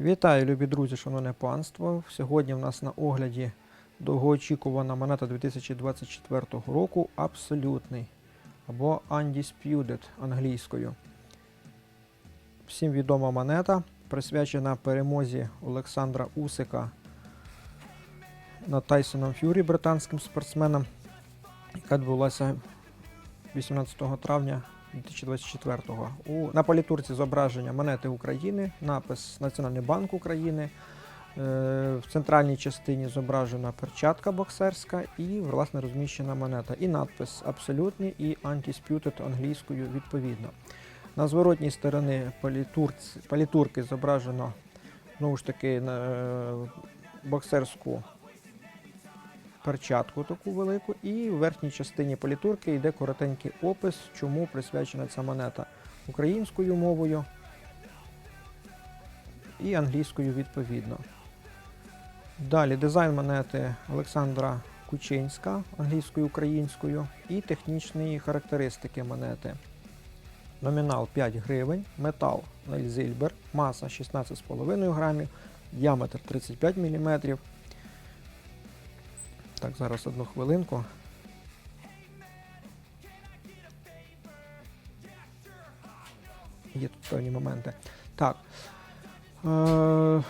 Вітаю, любі друзі, шановне панство. Сьогодні в нас на огляді довгоочікувана монета 2024 року абсолютний або Undisputed англійською. Всім відома монета, присвячена перемозі Олександра Усика над Тайсоном Ф'юрі, британським спортсменом, яка відбулася 18 травня 2024-го. У, на політурці зображення монети України, напис Національний банк України. Е, в центральній частині зображена перчатка боксерська і власне розміщена монета. І надпис абсолютний і Undisputed англійською відповідно. На зворотній стороні політурки зображено знову ж таки е, боксерську перчатку таку велику, і в верхній частині політурки йде коротенький опис, чому присвячена ця монета українською мовою і англійською відповідно. Далі дизайн монети Олександра Кучинська англійською українською і технічні характеристики монети. Номінал 5 гривень, метал Нельзильбер, маса 16,5 грамів, діаметр 35 мм. Зараз одну хвилинку. Є тут певні моменти. Так. Е-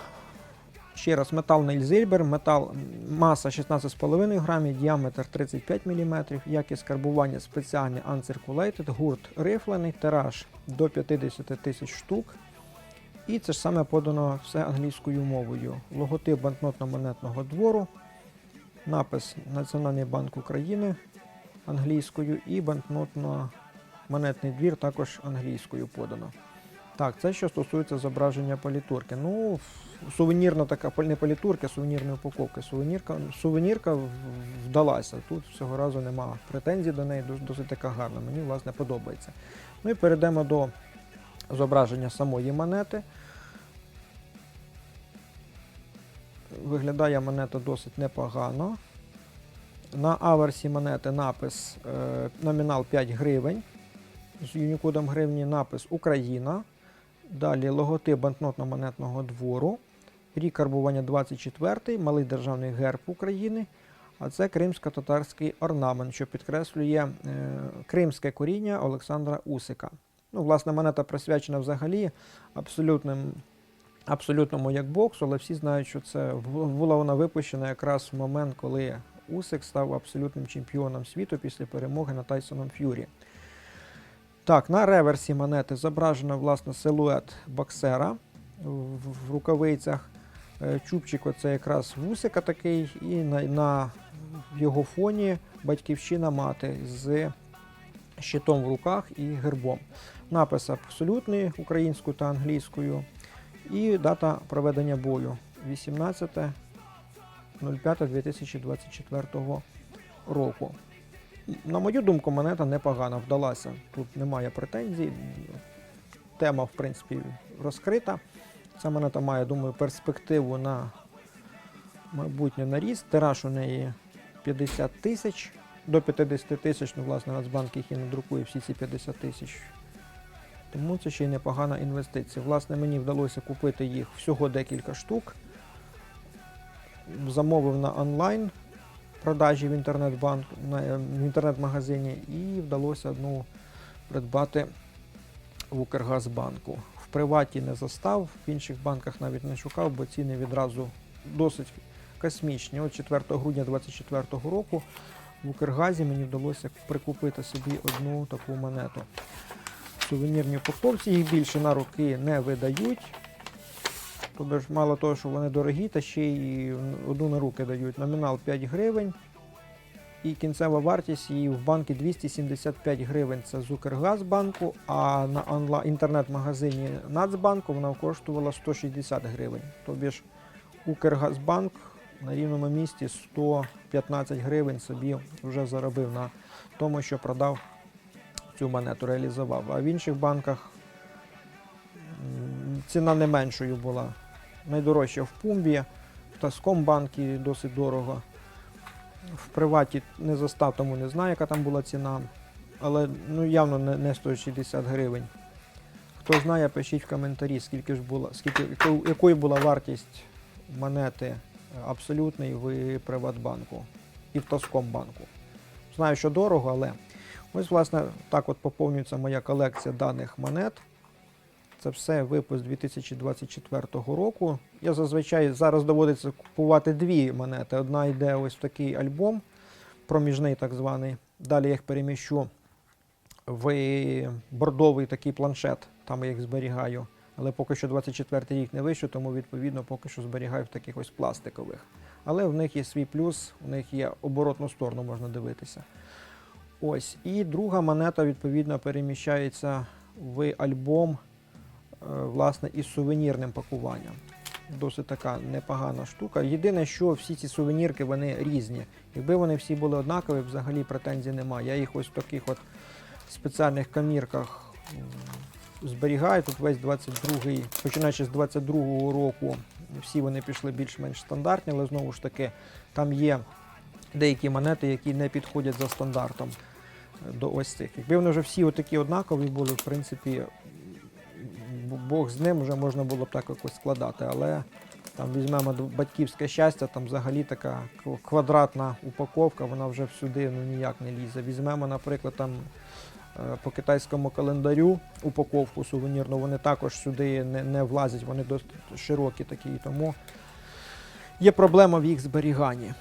ще раз, метал Нельзильбер, метал маса 16,5 грамів, діаметр 35 мм, якість карбування спеціальний Uncirculated, гурт рифлений, тираж до 50 тисяч штук. І це ж саме подано все англійською мовою. Логотип банкнотно-монетного двору, напис Національний банк України англійською і банкнотно-монетний двір також англійською подано. Так, це що стосується зображення політурки. Ну, сувенірна така не політурка, сувенірної упаковки. Сувенірка, сувенірка вдалася. Тут всього разу нема претензій до неї, досить така гарна. Мені власне подобається. Ну і перейдемо до зображення самої монети. Виглядає монета досить непогано. На аверсі монети напис е, номінал 5 гривень. З юнікодом гривні напис Україна. Далі логотип банкнотно-монетного двору. Рік карбування 24, малий державний герб України. А це кримсько-татарський орнамент, що підкреслює е, кримське коріння Олександра Усика. Ну, власне, монета присвячена взагалі абсолютним, абсолютному як боксу, але всі знають, що це була вона випущена якраз в момент, коли Усик став абсолютним чемпіоном світу після перемоги над Тайсоном Ф'юрі. Так, на реверсі монети зображено власне силует боксера в, рукавицях. Е, Чубчик оце якраз вусика такий, і на, на його фоні батьківщина мати з щитом в руках і гербом. Напис абсолютний українською та англійською. І дата проведення бою 18.05.2024 року. На мою думку, монета непогана вдалася. Тут немає претензій. Тема, в принципі, розкрита. Ця монета має, думаю, перспективу на майбутнє на ріст. Тираж у неї 50 тисяч. До 50 тисяч, ну, власне, Нацбанк їх і не друкує всі ці 50 тисяч. Тому це ще й непогана інвестиція. Власне, мені вдалося купити їх всього декілька штук. Замовив на онлайн продажі в інтернет-банк на е, в інтернет-магазині і вдалося одну придбати в Укргазбанку. В приваті не застав, в інших банках навіть не шукав, бо ціни відразу досить космічні. От 4 грудня 2024 року в Укргазі мені вдалося прикупити собі одну таку монету. В сувенірній упаковці їх більше на руки не видають. Тобто ж мало того, що вони дорогі, та ще й одну на руки дають. Номінал 5 гривень. І кінцева вартість її в банку 275 гривень це з Укргазбанку, а на інтернет-магазині Нацбанку вона коштувала 160 гривень. Тобі ж Укргазбанк на рівному місці 115 гривень собі вже заробив на тому, що продав цю монету, реалізував. А в інших банках ціна не меншою була. Найдорожча в Пумбі, в Таскомбанкі досить дорого. В приваті не застав, тому не знаю, яка там була ціна. Але ну, явно не, не 160 гривень. Хто знає, пишіть в коментарі, скільки ж була, скільки, якою була вартість монети абсолютної в Приватбанку і в Тоскомбанку. Знаю, що дорого, але ось, власне, так от поповнюється моя колекція даних монет. Це все випуск 2024 року. Я зазвичай зараз доводиться купувати дві монети. Одна йде ось в такий альбом, проміжний так званий. Далі я їх переміщу в бордовий такий планшет, там я їх зберігаю. Але поки що 24 рік не вийшов, тому відповідно поки що зберігаю в таких ось пластикових. Але в них є свій плюс, у них є оборотну сторону, можна дивитися. Ось. І друга монета, відповідно, переміщається в альбом е, власне, із сувенірним пакуванням. Досить така непогана штука. Єдине, що всі ці сувенірки вони різні. Якби вони всі були однакові, взагалі претензій немає. Я їх ось в таких от спеціальних камірках зберігаю. Тут весь 22-й, починаючи з 22-го року, всі вони пішли більш-менш стандартні, але знову ж таки там є деякі монети, які не підходять за стандартом до ось цих. Якби вони вже всі отакі однакові були, в принципі, Бог з ним вже можна було б так якось складати, але там візьмемо батьківське щастя, там взагалі така квадратна упаковка, вона вже всюди ну, ніяк не лізе. Візьмемо, наприклад, там е, по китайському календарю упаковку сувенірну, вони також сюди не, не влазять, вони досить широкі такі, тому є проблема в їх зберіганні.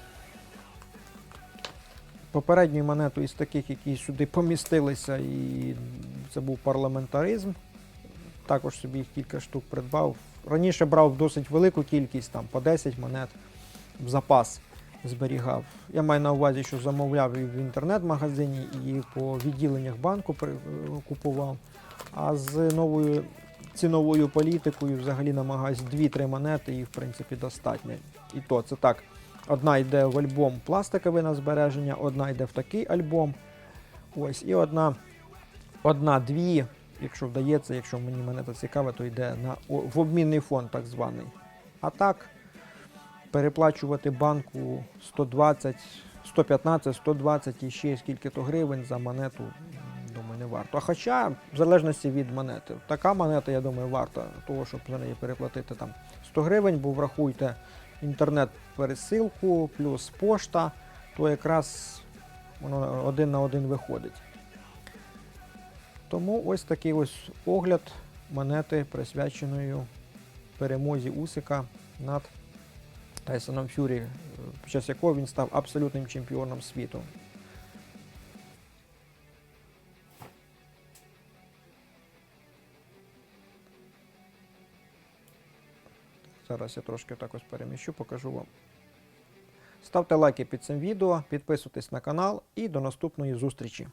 Попередню монету із таких, які сюди помістилися, і це був парламентаризм. Також собі їх кілька штук придбав. Раніше брав досить велику кількість, там по 10 монет в запас зберігав. Я маю на увазі, що замовляв і в інтернет-магазині, і по відділеннях банку е, купував. А з новою ціновою політикою взагалі намагаюсь 2-3 монети, і в принципі достатньо. І то це так. Одна йде в альбом пластикове на збереження, одна йде в такий альбом. Ось, і одна, одна-дві, якщо вдається, якщо мені монета цікава, то йде на, в обмінний фонд так званий. А так, переплачувати банку 120, 115, 120 і ще скільки-то гривень за монету, думаю, не варто. Хоча, в залежності від монети, така монета, я думаю, варта того, щоб за неї переплатити там 100 гривень, бо врахуйте інтернет-пересилку плюс пошта, то якраз воно один на один виходить. Тому ось такий ось огляд монети, присвяченої перемозі Усика над Тайсоном Фюрі, під час якого він став абсолютним чемпіоном світу. Зараз я трошки так ось переміщу, покажу вам. Ставте лайки під цим відео, підписуйтесь на канал і до наступної зустрічі.